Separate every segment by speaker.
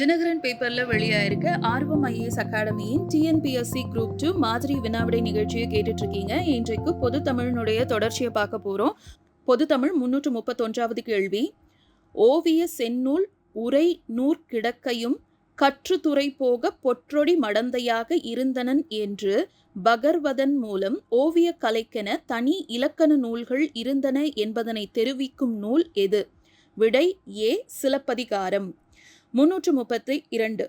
Speaker 1: தினகரன் பேப்பர்ல வெளியாயிருக்க ஆர்வம் ஐஏஎஸ் அகாடமியின் டிஎன்பிஎஸ்சி குரூப் டூ மாதிரி வினாவிடை நிகழ்ச்சியை கேட்டுட்டு இருக்கீங்க இன்றைக்கு பொது தமிழனுடைய தொடர்ச்சியை பார்க்க போறோம் பொது தமிழ் முன்னூற்று முப்பத்தொன்றாவது கேள்வி ஓவிய செந்நூல் உரை நூற் கிடக்கையும் கற்றுத்துறை போக பொற்றொடி மடந்தையாக இருந்தனன் என்று பகர்வதன் மூலம் ஓவிய கலைக்கென தனி இலக்கண நூல்கள் இருந்தன என்பதனை தெரிவிக்கும் நூல் எது விடை ஏ சிலப்பதிகாரம் முன்னூற்று முப்பத்தி இரண்டு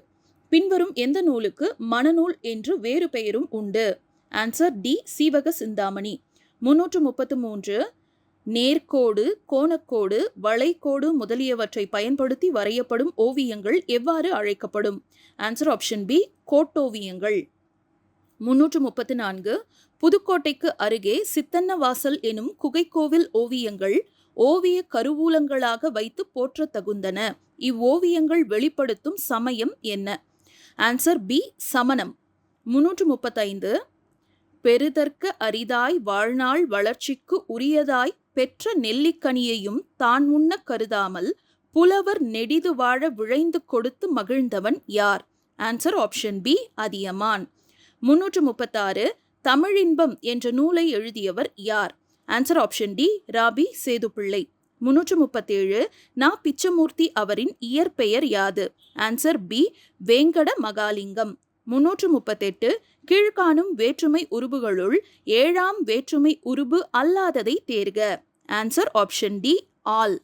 Speaker 1: பின்வரும் எந்த நூலுக்கு மனநூல் என்று வேறு பெயரும் உண்டு ஆன்சர் டி சீவக சிந்தாமணி முன்னூற்று முப்பத்து மூன்று நேர்கோடு கோணக்கோடு வளைக்கோடு முதலியவற்றை பயன்படுத்தி வரையப்படும் ஓவியங்கள் எவ்வாறு அழைக்கப்படும் ஆன்சர் ஆப்ஷன் பி கோட்டோவியங்கள் முன்னூற்று முப்பத்து நான்கு புதுக்கோட்டைக்கு அருகே சித்தன்னவாசல் எனும் குகைக்கோவில் ஓவியங்கள் ஓவிய கருவூலங்களாக வைத்து போற்ற தகுந்தன இவ்வோவியங்கள் வெளிப்படுத்தும் சமயம் என்ன ஆன்சர் பி சமணம் முன்னூற்று முப்பத்தைந்து பெருதற்க அரிதாய் வாழ்நாள் வளர்ச்சிக்கு உரியதாய் பெற்ற நெல்லிக்கனியையும் தான் உண்ண கருதாமல் புலவர் நெடிது வாழ விழைந்து கொடுத்து மகிழ்ந்தவன் யார் ஆன்சர் ஆப்ஷன் பி அதியமான் முன்னூற்று முப்பத்தாறு தமிழின்பம் என்ற நூலை எழுதியவர் யார் answer option D Ra Pi Sethupillai முன்னூற்று முப்பத்தேழு நா பிச்சமூர்த்தி அவரின் இயற்பெயர் யாது ஆன்சர் பி வேங்கட மகாலிங்கம் முன்னூற்று முப்பத்தெட்டு கீழ்காணும் வேற்றுமை உருபுகளுள் ஏழாம் வேற்றுமை உருபு அல்லாததை தேர்க ஆன்சர் ஆப்ஷன் டி ஆல்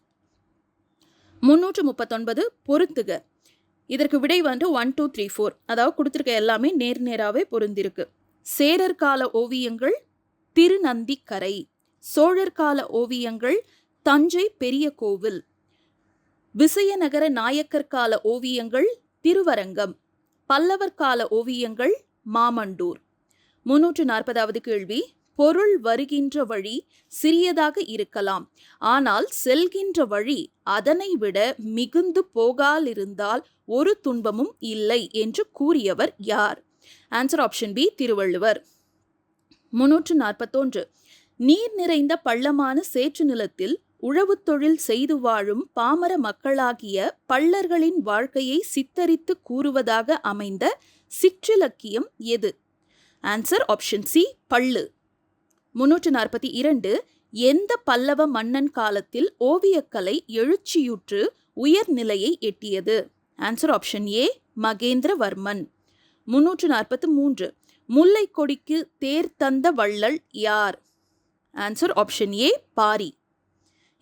Speaker 1: முன்னூற்று முப்பத்தொன்பது பொருத்துக இதற்கு விடை வந்து ஒன் டூ த்ரீ ஃபோர் அதாவது கொடுத்துருக்க எல்லாமே நேர் நேராகவே பொருந்திருக்கு சேரர் கால ஓவியங்கள் திருநந்திக்கரை சோழர் கால ஓவியங்கள் தஞ்சை பெரிய கோவில் விசயநகர நாயக்கர் கால ஓவியங்கள் திருவரங்கம் பல்லவர் கால ஓவியங்கள் மாமண்டூர் முன்னூற்று நாற்பதாவது கேள்வி பொருள் வருகின்ற வழி சிறியதாக இருக்கலாம் ஆனால் செல்கின்ற வழி அதனை விட மிகுந்து போகாலிருந்தால் ஒரு துன்பமும் இல்லை என்று கூறியவர் யார் ஆன்சர் ஆப்ஷன் பி திருவள்ளுவர் முன்னூற்று நாற்பத்தொன்று நீர் நிறைந்த பள்ளமான சேற்று நிலத்தில் உழவு தொழில் செய்து வாழும் பாமர மக்களாகிய பள்ளர்களின் வாழ்க்கையை சித்தரித்து கூறுவதாக அமைந்த சிற்றிலக்கியம் எது ஆன்சர் ஆப்ஷன் சி பள்ளு முன்னூற்று நாற்பத்தி இரண்டு எந்த பல்லவ மன்னன் காலத்தில் ஓவியக்கலை எழுச்சியுற்று உயர்நிலையை எட்டியது ஆன்சர் ஆப்ஷன் ஏ மகேந்திரவர்மன் முன்னூற்று நாற்பத்தி மூன்று முல்லை கொடிக்கு தேர் தந்த வள்ளல் யார் ஆன்சர் ஆப்ஷன் ஏ பாரி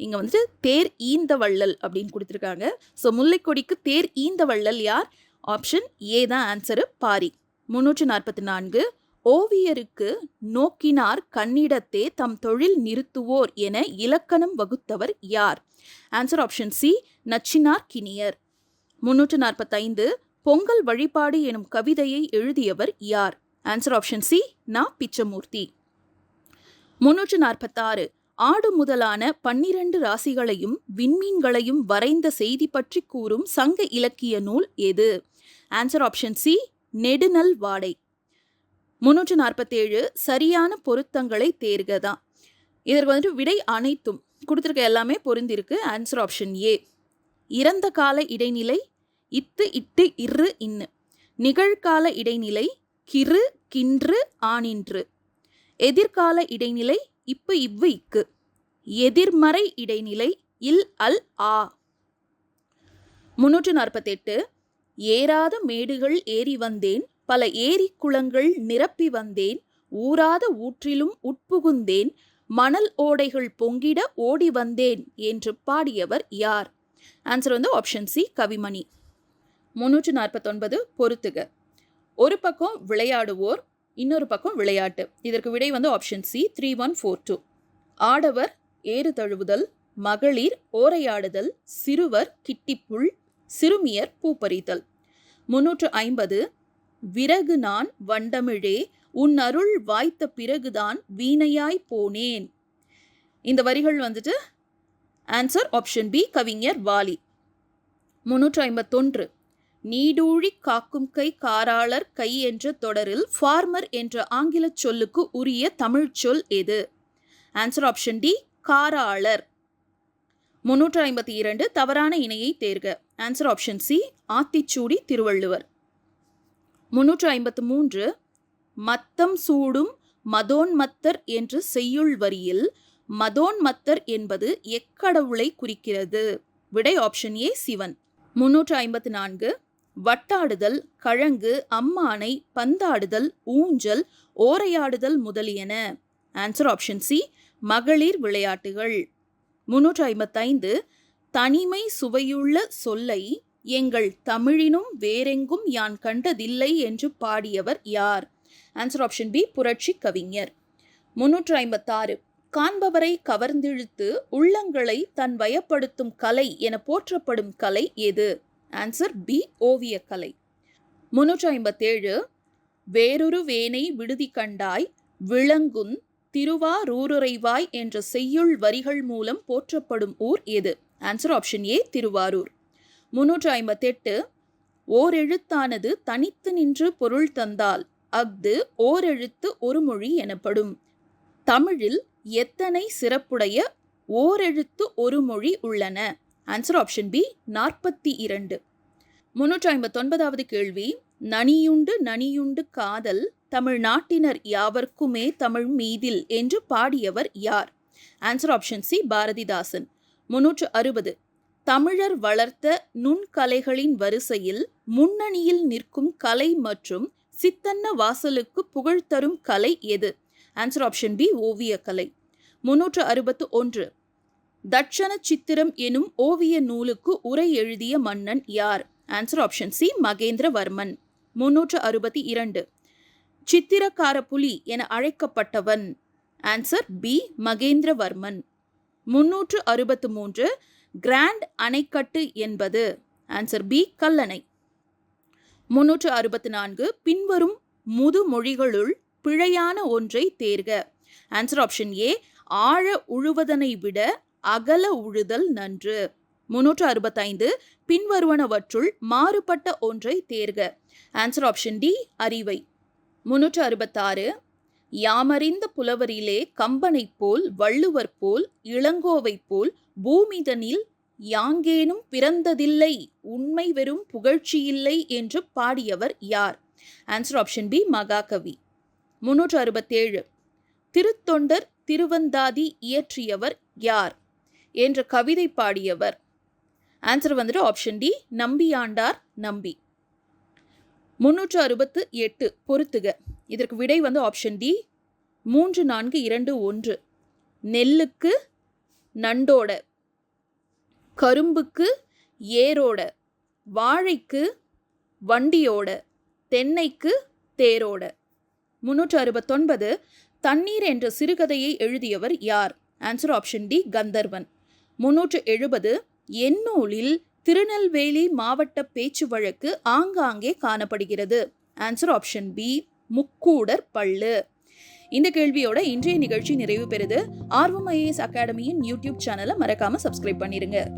Speaker 1: இங்கே வந்துட்டு தேர் ஈந்த வள்ளல் அப்படின்னு கொடுத்துருக்காங்க ஸோ முல்லைக்கொடிக்கு தேர் ஈந்த வள்ளல் யார் ஆப்ஷன் ஏ தான் ஆன்சரு பாரி முன்னூற்று நாற்பத்தி நான்கு ஓவியருக்கு நோக்கினார் கண்ணிடத்தே தம் தொழில் நிறுத்துவோர் என இலக்கணம் வகுத்தவர் யார் answer option C Nachchinarkkiniyar முன்னூற்று நாற்பத்தைந்து பொங்கல் வழிபாடு எனும் கவிதையை எழுதியவர் யார் ஆன்சர் ஆப்ஷன் சி நா பிச்சமூர்த்தி முன்னூற்று நாற்பத்தாறு ஆடு முதலான பன்னிரண்டு ராசிகளையும் விண்மீன்களையும் வரைந்த செய்தி பற்றி கூறும் சங்க இலக்கிய நூல் எது ஆன்சர் ஆப்ஷன் சி நெடுநல் வாடை முன்னூற்று நாற்பத்தேழு சரியான பொருத்தங்களை தேர்கதான் இதற்கு வந்துட்டு விடை அனைத்தும் கொடுத்துருக்க எல்லாமே பொருந்திருக்கு ஆன்சர் ஆப்ஷன் ஏ இறந்த கால இடைநிலை இத்து இட்டு இரு இன்னு நிகழ்கால இடைநிலை கிறு கின்று ஆனின்று எதிர்கால இடைநிலை இப்பு இவ்வு இக்கு எதிர்மறை இடைநிலை இல் அல் ஆ முன்னூற்று நாற்பத்தெட்டு ஏறாத மேடுகள் ஏறி வந்தேன் பல ஏரி குளங்கள் நிரப்பி வந்தேன் ஊராத ஊற்றிலும் உட்புகுந்தேன் மணல் ஓடைகள் பொங்கிட ஓடி வந்தேன் என்று பாடியவர் யார் ஆன்சர் வந்து ஆப்ஷன் சி கவிமணி முன்னூற்று நாற்பத்தொன்பது பொறுத்துக ஒரு பக்கம் விளையாடுவோர் இன்னொரு பக்கம் விளையாட்டு இதற்கு விடை வந்து option C three one four two ஆடவர் ஏறு தழுவுதல் மகளிர் ஓரையாடுதல் சிறுவர் கிட்டிப்புள் சிறுமியர் பூப்பறித்தல் முன்னூற்று ஐம்பது விறகு நான் வண்டமிழே உன் அருள் வாய்த்த பிறகுதான் வீணையாய் போனேன் இந்த வரிகள் வந்துட்டு ஆன்சர் ஆப்ஷன் பி கவிஞர் வாலி முன்னூற்று ஐம்பத்தொன்று நீடூழி காக்கும் கை காராளர் கை என்ற தொடரில் ஃபார்மர் என்ற ஆங்கில சொல்லுக்கு உரிய தமிழ் சொல் எது ஆன்சர் ஆப்ஷன் டி காராளர் முன்னூற்று ஐம்பத்தி இரண்டு தவறான இணையை தேர்க answer option C Aathichudi Thiruvalluvar முன்னூற்று ஐம்பத்து மூன்று மத்தம் சூடும் மதோன்மத்தர் என்று செய்யுள் வரியில் மதோன்மத்தர் என்பது எக்கடவுளை குறிக்கிறது விடை ஆப்ஷன் ஏ சிவன் முன்னூற்று ஐம்பத்து நான்கு வட்டாடுதல் கழங்கு அம்மானை பந்தாடுதல் ஊஞ்சல் ஓரையாடுதல் முதலியன ஆன்சர் ஆப்ஷன் சி மகளிர் விளையாட்டுகள் முன்னூற்றி ஐம்பத்தைந்து தனிமை சுவையுள்ள சொல்லை எங்கள் தமிழினும் வேறெங்கும் யான் கண்டதில்லை என்று பாடியவர் யார் ஆன்சர் ஆப்ஷன் பி புரட்சி கவிஞர் முன்னூற்று ஐம்பத்தாறு காண்பவரை கவர்ந்திழுத்து உள்ளங்களை தன் வயப்படுத்தும் கலை என போற்றப்படும் கலை எது ஆன்சர் பி ஓவியக்கலை முன்னூற்றி ஐம்பத்தேழு வேறொரு வேனை விடுதி கண்டாய் விளங்குன் ரூருரைவாய் என்ற செய்யுள் வரிகள் மூலம் போற்றப்படும் ஊர் எது ஆன்சர் ஆப்ஷன் ஏ திருவாரூர் முன்னூற்று ஐம்பத்தெட்டு ஓரெழுத்தானது தனித்து நின்று பொருள் தந்தால் அஃது ஓரெழுத்து ஒரு மொழி எனப்படும் தமிழில் எத்தனை சிறப்புடைய ஓரெழுத்து ஒரு மொழி உள்ளன ஆன்சர் ஆப்ஷன் பி நாற்பத்தி இரண்டு முன்னூற்றி ஐம்பத்தொன்பதாவது கேள்வி நனியுண்டு நனியுண்டு காதல் தமிழ் நாட்டினர் யாவர்க்குமே தமிழ் மீதில் என்று பாடியவர் யார் ஆன்சர் ஆப்ஷன் சி பாரதிதாசன் முன்னூற்று அறுபது தமிழர் வளர்த்த நுண்கலைகளின் வரிசையில் முன்னணியில் நிற்கும் கலை மற்றும் சித்தன்ன வாசலுக்கு புகழ் தரும் கலை எது ஆன்சர் ஆப்ஷன் பி ஓவியக்கலை கலை முன்னூற்று அறுபத்து ஒன்று தட்சண சித்திரம் எனும் ஓவிய நூலுக்கு உரை எழுதிய மன்னன் யார் ஆன்சர் ஆப்ஷன் சி மகேந்திரவர்மன் முன்னூற்று அறுபத்தி இரண்டு சித்திரக்கார புலி என அழைக்கப்பட்டவன் ஆன்சர் பி மகேந்திரவர்மன் முன்னூற்று அறுபத்து மூன்று கிராண்ட் அணைக்கட்டு என்பது ஆன்சர் பி கல்லணை முன்னூற்று அறுபத்தி நான்கு பின்வரும் முதுமொழிகளுள் பிழையான ஒன்றை தேர்க ஆன்சர் ஆப்ஷன் ஏ ஆழ உழுவதனை விட அகல உழுதல் நன்று முன்னூற்று அறுபத்தைந்து பின்வருவனவற்றுள் மாறுபட்ட ஒன்றை தேர்க ஆன்சர் ஆப்ஷன் டி அறிவை முன்னூற்று அறுபத்தாறு யாமறிந்த புலவரிலே கம்பனைப் போல் வள்ளுவர் போல் இளங்கோவை போல் பூமிதனில் யாங்கேனும் பிறந்ததில்லை உண்மை வெறும் புகழ்ச்சியில்லை என்று பாடியவர் யார் ஆன்சர் ஆப்ஷன் பி மகாகவி முன்னூற்று அறுபத்தேழு திருத்தொண்டர் திருவந்தாதி இயற்றியவர் யார் என்ற கவிதை பாடியவர் ஆன்சர் வந்துட்டு ஆப்ஷன் டி நம்பியாண்டார் நம்பி முன்னூற்று அறுபத்து எட்டு பொறுத்துக இதற்கு விடை வந்து ஆப்ஷன் டி மூன்று நான்கு இரண்டு ஒன்று நெல்லுக்கு நண்டோட கரும்புக்கு ஏரோட வாழைக்கு வண்டியோட தென்னைக்கு தேரோட முன்னூற்று அறுபத்தொன்பது தண்ணீர் என்ற சிறுகதையை எழுதியவர் யார் ஆன்சர் ஆப்ஷன் டி கந்தர்வன் முன்னூற்று எழுபது எண்ணூலில் திருநெல்வேலி மாவட்ட பேச்சு வழக்கு ஆங்காங்கே காணப்படுகிறது ஆன்சர் ஆப்ஷன் பி முக்கூடர் பள்ளு இந்த கேள்வியோட இன்றைய நிகழ்ச்சி நிறைவு பெறுது ஆர்வம் ஐஏஎஸ் அகாடமியின் யூடியூப் சேனலை மறக்காம சப்ஸ்கிரைப் பண்ணிருங்க